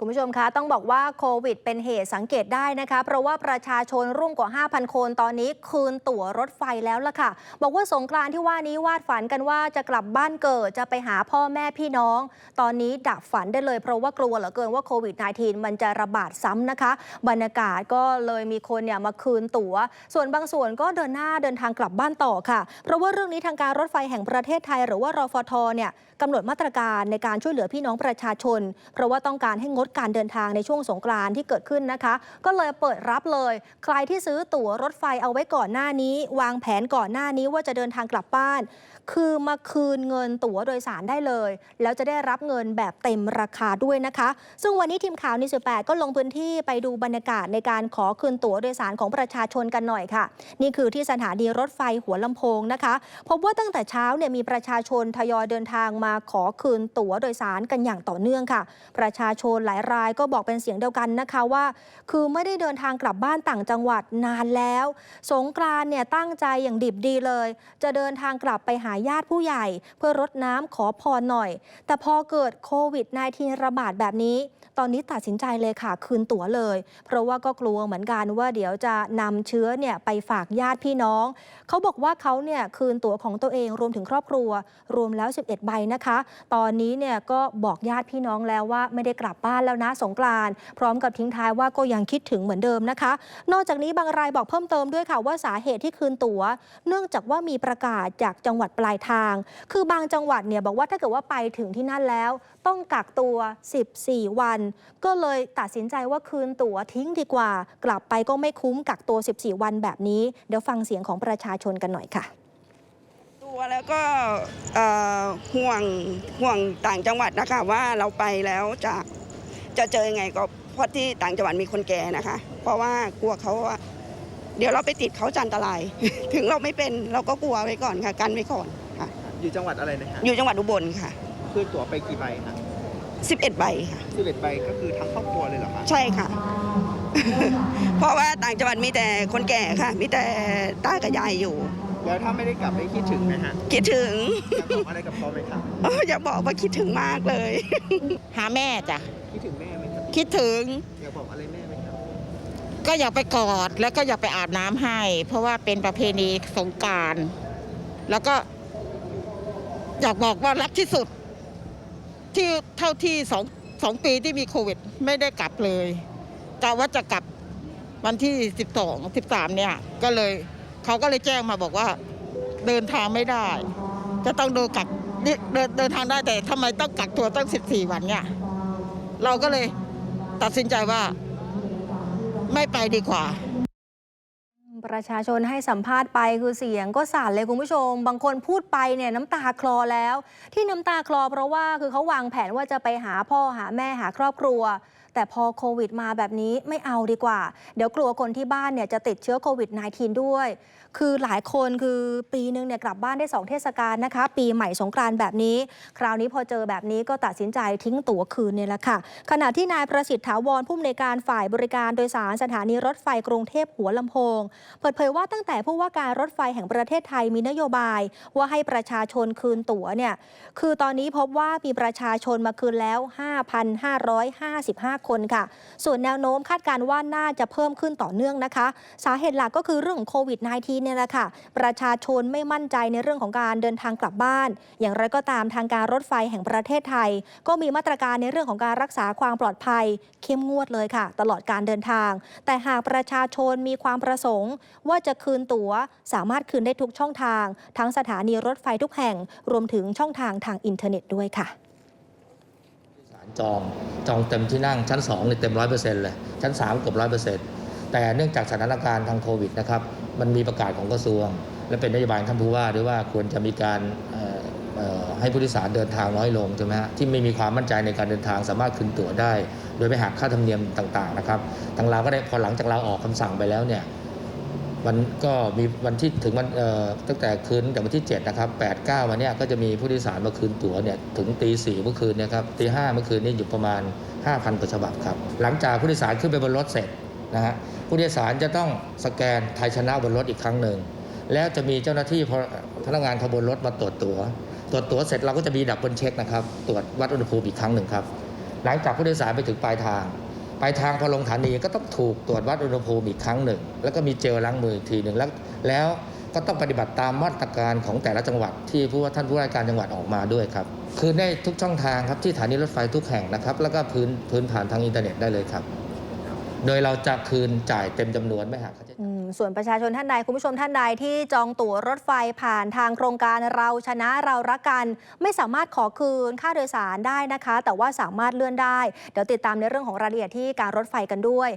คุณผู้ชมคะต้องบอกว่าโควิดเป็นเหตุสังเกตได้นะคะ เพราะว่าประชาชนรุ่มกว่า 5,000 คนตอนนี้คืนตั๋วรถไฟแล้วล่ะค่ะ บอกว่าสงกรานต์ที่ว่านี้วาดฝันกันว่าจะกลับบ้านเกิดจะไปหาพ่อแม่พี่น้อง ตอนนี้ดับฝันได้เลยเพราะว่ากลัวเหลือเกินว่าโควิด -19 มันจะระบาดซ้ำนะคะ บรรยากาศก็เลยมีคนเนี่ยมาคืนตั๋ว ส่วนบางส่วนก็เดินหน้าเดินทางกลับบ้านต่อค่ะ เพราะว่าเรื่องนี้ทางการรถไฟแห่งประเทศไทย หรือว่ารฟทเนี่ยกำหนดมาตรการในการช่วยเหลือพี่น้องประชาชน เพราะว่าต้องการให้งดการเดินทางในช่วงสงกรานที่เกิดขึ้นนะคะ ก็เลยเปิดรับเลย ใครที่ซื้อตั๋วรถไฟเอาไว้ก่อนหน้านี้ วางแผนก่อนหน้านี้ว่าจะเดินทางกลับบ้าน คือมาคืนเงินตั๋วโดยสารได้เลย แล้วจะได้รับเงินแบบเต็มราคาด้วยนะคะ ซึ่งวันนี้ทีมข่าวนิสิแปก็ลงพื้นที่ไปดูบรรยากาศในการขอคืนตั๋วโดยสารของประชาชนกันหน่อยค่ะ นี่คือที่สถานีรถไฟหัวลำโพงนะคะพบว่าตั้งแต่เช้าเนี่ยมีประชาชนทยอยเดินทางมาขอคืนตั๋วโดยสารกันอย่างต่อเนื่องค่ะ ประชาชนหลายรายก็บอกเป็นเสียงเดียวกันนะคะว่า คือไม่ได้เดินทางกลับบ้านต่างจังหวัดนานแล้ว สงกรานเนี่ยตั้งใจอย่างดิบดีเลย จะเดินทางกลับไปหาญาติผู้ใหญ่ เพื่อรดน้ำขอพรหน่อย แต่พอเกิดโควิด -19 ระบาดแบบนี้ ตอนนี้ตัดสินใจเลยค่ะ คืนตั๋วเลย เพราะว่าก็กลัวเหมือนกันว่าเดี๋ยวจะนำเชื้อเนี่ยไปฝากญาติพี่น้อง เขาบอกว่าเขาเนี่ยคืนตั๋วของตัวเองรวมถึงครอบครัว รวมแล้ว 11 ใบนะคะ ตอนนี้เนี่ยก็บอกญาติพี่น้องแล้วว่าไม่ได้กลับบ้านแล้วนะสงกรานพร้อมกับทิ้งท้ายว่าก็ยังคิดถึงเหมือนเดิมนะคะ นอกจากนี้บางรายบอกเพิ่มเติมด้วยค่ะว่าสาเหตุที่คืนตั๋ว เนื่องจากว่ามีประกาศจากจังหวัดปลายทาง คือบางจังหวัดเนี่ยบอกว่าถ้าเกิดว่าไปถึงที่นั่นแล้ว ต้องกักตัว 14 วัน ก็เลยตัดสินใจว่าคืนตั๋วทิ้งดีกว่า กลับไปก็ไม่คุ้มกักตัว 14 วันแบบนี้ เดี๋ยวฟังเสียงของประชาชนกันหน่อยค่ะตัวแล้วก็ห่วงห่วงต่างจังหวัดนะคะว่าเราไปแล้วจะ จะเจอยังไงก็เพราะที่ต่างจังหวัดมีคนแก่นะคะ เพราะว่ากลัวเขาว่าเดี๋ยวเราไปติดเขาจะอันตราย ถึงเราไม่เป็นเราก็กลัวไว้ก่อนค่ะ กันไว้ก่อนค่ะ อยู่จังหวัดอะไรนะฮะอยู่จังหวัดอุบลค่ะคือตั๋วไปกี่ใบคะ11 ใบค่ะสิบเอ็ดใบก็คือทั้งครอบครัวเลยเหรอคะใช่ค่ะ เพราะว่าต่างจังหวัดมีแต่คนแก่ค่ะ มีแต่ตากับยายอยู่ แล้วถ้าไม่ได้กลับได้คิดถึงไหมฮะคิดถึง อยากบอกอะไรกับเขาไหมครับเอออยากบอกว่าคิดถึงมากเลย หาแม่จ้ะ คิดถึงแม่ไหมครับคิดถึง อยากบอกอะไรแม่ไหมครับก็อยากไปกอด แล้วก็อยากไปอาบน้ำให้ เพราะว่าเป็นประเพณีสงกราร แล้วก็ อยากบอกว่ารักที่สุด ที่เท่าที่สองสองปีที่มีโควิด ไม่ได้กลับเลยกะว่าจะกลับวันที่สิบสองสิบสามเนี่ย ก็เลย เขาก็เลยแจ้งมาบอกว่า เดินทางไม่ได้ จะต้องโดนกักเดินเดินทางได้แต่ทำไมต้องกักตัวตั้งสิบสี่วันเนี่ยเราก็เลยตัดสินใจว่าไม่ไปดีกว่าประชาชนให้สัมภาษณ์ไปคือเสียงก็สั่นเลยคุณผู้ชม บางคนพูดไปเนี่ยน้ำตาคลอแล้ว ที่น้ำตาคลอเพราะว่าคือเขาวางแผนว่าจะไปหาพ่อหาแม่หาครอบครัว แต่พอโควิดมาแบบนี้ไม่เอาดีกว่า เดี๋ยวกลัวคนที่บ้านเนี่ยจะติดเชื้อโควิด -19 ด้วย คือหลายคนคือปีนึงเนี่ยกลับบ้านได้ 2 เทศกาลนะคะ ปีใหม่สงกรานต์แบบนี้ คราวนี้พอเจอแบบนี้ก็ตัดสินใจทิ้งตั๋วคืนเนี่ยแหละค่ะ ขณะที่นายประสิทธิ์ถาวรผู้อำนวยการฝ่ายบริการโดยสารสถานีรถไฟกรุงเทพหัวลำโพง เปิดเผยว่าตั้งแต่ผู้ว่าการรถไฟแห่งประเทศไทยมีนโยบาย ว่าให้ประชาชนคืนตั๋วเนี่ยคือตอนนี้พบว่ามีประชาชนมาคืนแล้ว 5,555คนค่ะ ส่วนแนวโน้มคาดการณ์ว่าน่าจะเพิ่มขึ้นต่อเนื่องนะคะ สาเหตุหลักก็คือเรื่องโควิด -19 เนี่ยแหละค่ะ ประชาชนไม่มั่นใจในเรื่องของการเดินทางกลับบ้าน อย่างไรก็ตามทางการรถไฟแห่งประเทศไทย ก็มีมาตรการในเรื่องของการรักษาความปลอดภัย เข้มงวดเลยค่ะ ตลอดการเดินทาง แต่หากประชาชนมีความประสงค์ ว่าจะคืนตั๋วสามารถคืนได้ทุกช่องทาง ทั้งสถานีรถไฟทุกแห่ง รวมถึงช่องทางทางอินเทอร์เน็ตด้วยค่ะ จองจองเต็มที่นั่งชั้น2เนี่ยเต็มร้อยเปอร์เซ็นต์เลยชั้น3เกือบร้อยเปอร์เซ็นต์แต่เนื่องจากสถานการณ์ทางโควิดนะครับมันมีประกาศของกระทรวง และเป็นนโยบายท่านผู้ว่าด้วยว่าควรจะมีการให้ผู้โดยสารเดินทางน้อยลงใช่ไหมฮะที่ไม่มีความมั่นใจในการเดินทางสามารถคืนตั๋วได้ โดยไม่หักค่าธรรมเนียมต่างๆนะครับทางเราก็ได้พอหลังจากเราออกคำสั่งไปแล้วเนี่ย วันก็มีวันที่ถึงวันตั้งแต่คืนแต่วันที่7นะครับ8 9วันเนี้ยก็จะมีผู้โดยสารมาคืนตั๋วเนี่ยถึงตีสี่เมื่อคืนนะครับตีห้าเมื่อคืนนี้อยู่ประมาณ 5,000กว่าฉบับครับหลังจากผู้โดยสารขึ้นไปบนรถเสร็จนะฮะผู้โดยสารจะต้องสแกนไทยชนะบนรถอีกครั้งหนึ่งแล้วจะมีเจ้าหน้าที่พนักงานขบวนรถมาตรวจตั๋วตรวจตั๋วเสร็จเราก็จะมีดับเบิลเช็คนะครับตรวจวัดอุณหภูมิอีกครั้งหนึ่งครับหลังจากผู้โดยสารไปถึงปลายทาง ปทางพอลงฐานีก็ต้องถูกตรวจวัดอุณหภูมิอีกครั้งหนึ่ง แล้วก็มีเจลล้างมือทีหนึ่งแล้วแล้วก็ต้องปฏิบัติตามมาตรการของแต่ละจังหวัด ที่ผู้ว่าท่านผู้ว่าการจังหวัดออกมาด้วยครับคือได้ทุกช่องทางครับที่สถานีรถไฟทุกแห่งนะครับ แล้วก็พื้นพื้นผ่านทางอินเทอร์เน็ตได้เลยครับ โดยเราจะคืนจ่ายเต็มจำนวนไม่หัก ส่วนประชาชนท่านใดคุณผู้ชมท่านใดที่จองตั๋วรถไฟผ่านทางโครงการเราชนะเรารักกัน ไม่สามารถขอคืนค่าโดยสารได้นะคะ แต่ว่าสามารถเลื่อนได้ เดี๋ยวติดตามในเรื่องของรายละเอียดที่การรถไฟกันด้วย